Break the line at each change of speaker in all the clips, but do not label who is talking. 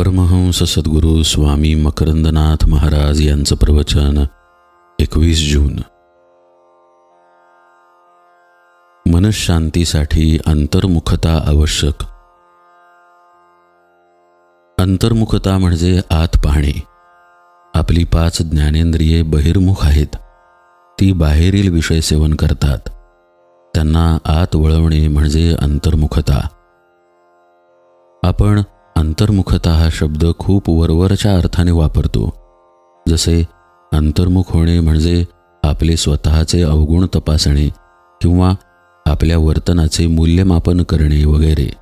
परमहंस सद्गुरू स्वामी मकरंदनाथ महाराज यांचं प्रवचन एकवीस जून. मनशांतीसाठी अंतर्मुखता आवश्यक. अंतर्मुखता म्हणजे आत पाहणे. आपली पाच ज्ञानेंद्रिये बहिर्मुख आहेत. ती बाहेरील विषय सेवन करतात. त्यांना आत वळवणे म्हणजे अंतर्मुखता. आपण अंतर्मुखता हा शब्द खूप वरवरच्या अर्थाने वापरतो. जसे अंतर्मुख होणे म्हणजे आपले स्वतःचे अवगुण तपासणे किंवा आपल्या वर्तनाचे मूल्यमापन करणे वगैरे.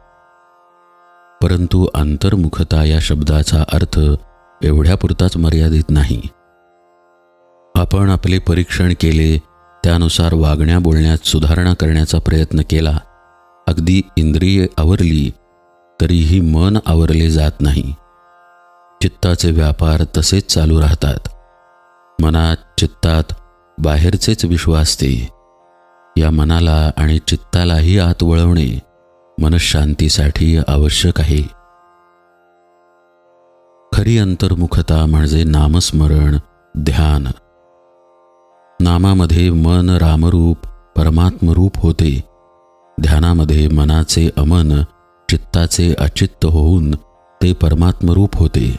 परंतु अंतर्मुखता या शब्दाचा अर्थ एवढ्यापुरताच मर्यादित नाही. आपण आपले परीक्षण केले त्यानुसार वागण्या बोलण्यात सुधारणा करण्याचा प्रयत्न केला. अगदी इंद्रिये आवरली तरीही मन आवरले जात नाही. चित्ताचे व्यापार तसेच चालू राहतात. मनात चित्तात बाहेरचेच विश्व असते. या मनाला आणि चित्तालाही आत वळवणे मनशांतीसाठी आवश्यक आहे. खरी अंतर्मुखता म्हणजे नामस्मरण ध्यान. नामामध्ये मन रामरूप परमात्मरूप होते. ध्यानामध्ये मनाचे अमन चित्ताचे अचित्त होऊन ते परमात्मरूप होते.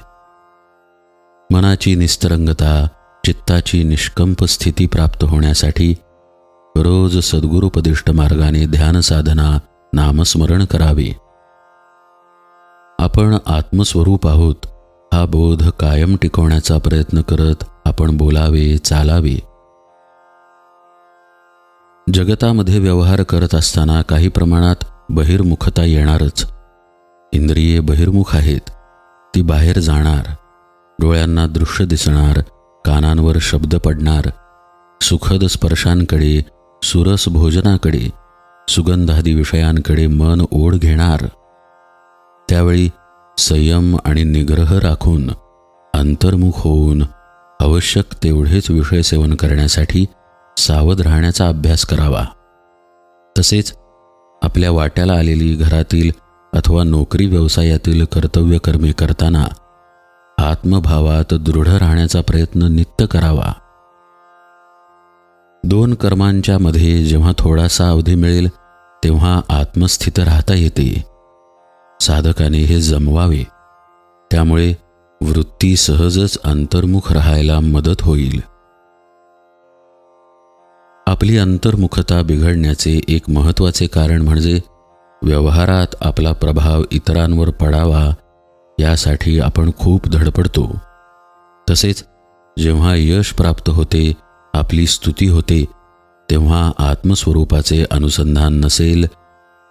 मनाची निस्तरंगता चित्ताची निष्कंप स्थिती प्राप्त होण्यासाठी रोज सद्गुरुपदिष्ट मार्गाने ध्यान साधना नामस्मरण करावे. आपण आत्मस्वरूप आहोत हा बोध कायम टिकवण्याचा प्रयत्न करत आपण बोलावे चालावे. जगतामध्ये व्यवहार करत असताना काही प्रमाणात बहिर्मुखता येणारच. इंद्रिये बहिर्मुख आहेत. ती बाहेर जाणार. डोळ्यांना दृश्य दिसणार. कानांवर शब्द पडणार. सुखद स्पर्शांकडे सुरस भोजनाकडे सुगंधादी विषयांकडे मन ओढ घेणार. त्यावेळी संयम आणि निग्रह राखून अंतर्मुख होऊन आवश्यक तेवढेच विषय सेवन करण्यासाठी सावध राहण्याचा अभ्यास करावा. तसेच आपल्या वाट्याला आलेली घरातील अथवा नोकरी व्यवसायातील कर्तव्यकर्मी करताना आत्मभावात दृढ राहण्याचा प्रयत्न नित्य करावा. दोन कर्मांच्या मध्ये जेव्हा थोडासा अवधी मिळेल तेव्हा आत्मस्थित राहता येते. साधकाने हे जमवावे. त्यामुळे वृत्ती सहजच अंतर्मुख राहायला मदत होईल. आपली अंतर्मुखता बिघडण्याचे एक महत्त्वाचे कारण म्हणजे व्यवहारात आपला प्रभाव इतरांवर पडावा यासाठी आपण खूप धडपडतो. तसेच जेव्हा यश प्राप्त होते आपली स्तुती होते तेव्हा आत्मस्वरूपाचे अनुसंधान नसेल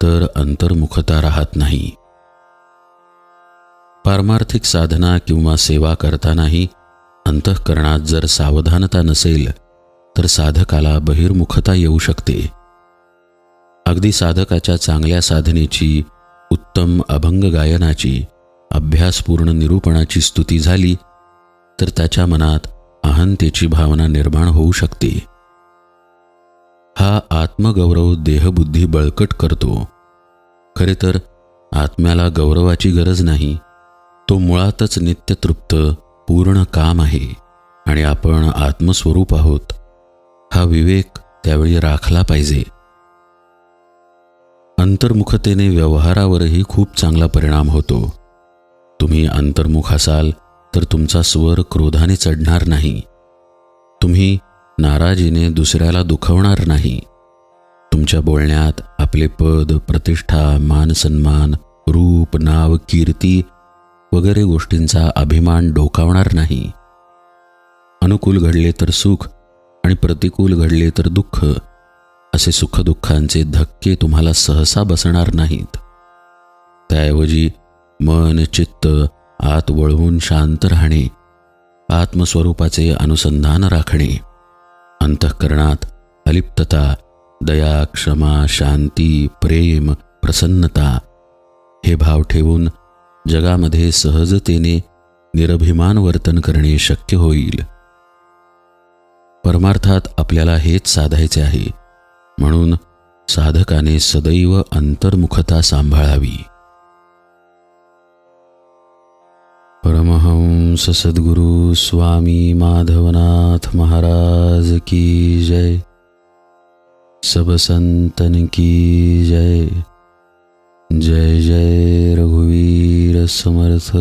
तर अंतर्मुखता राहत नाही. पारमार्थिक साधना किंवा सेवा करतानाही अंतःकरणात जर सावधानता नसेल तर साधकाला बहिर्मुखता येऊ शकते. अगदी साधकाच्या चांगल्या साधनेची उत्तम अभंग गायनाची अभ्यासपूर्ण निरूपणाची स्तुती झाली तर त्याच्या मनात अहंतेची भावना निर्माण होऊ शकते. हा आत्मगौरव देहबुद्धी बळकट करतो. खरे तर आत्म्याला गौरवाची गरज नाही. तो मुळातच नित्यतृप्त पूर्ण काम आहे आणि आपण आत्मस्वरूप आहोत. हा विवेक त्यावेळी राखला पाहिजे. अंतर्मुखतेने व्यवहारावरही खूप चांगला परिणाम होतो. तुम्ही अंतर्मुख असाल तर तुमचा स्वर क्रोधाने चढणार नाही. तुम्ही नाराजीने दुसऱ्याला दुखवणार नाही. तुमच्या बोलण्यात आपले पद प्रतिष्ठा मान सन्मान रूप नाव कीर्ती वगैरे गोष्टींचा अभिमान डोकावणार नाही. अनुकूल घडले तर सुख आणि प्रतिकूल घडले तर दुःख. असे सुखदुःखांचे धक्के तुम्हाला सहसा बसणार नाहीत. त्याऐवजी मन चित्त आत वळवून शांत राहणे आत्मस्वरूपाचे अनुसंधान राखणे अंतःकरणात अलिप्तता दया क्षमा शांती प्रेम प्रसन्नता हे भाव ठेवून जगामध्ये सहजतेने निरभिमान वर्तन करणे शक्य होईल. परमार्थात आपल्याला हेच साधायचे आहे. म्हणून साधकाने सदैव अंतर्मुखता सांभाळावी. परमहंस सद्गुरु स्वामी माधवनाथ महाराज की जय. सब संतन की जय. जय जय रघुवीर समर्थ.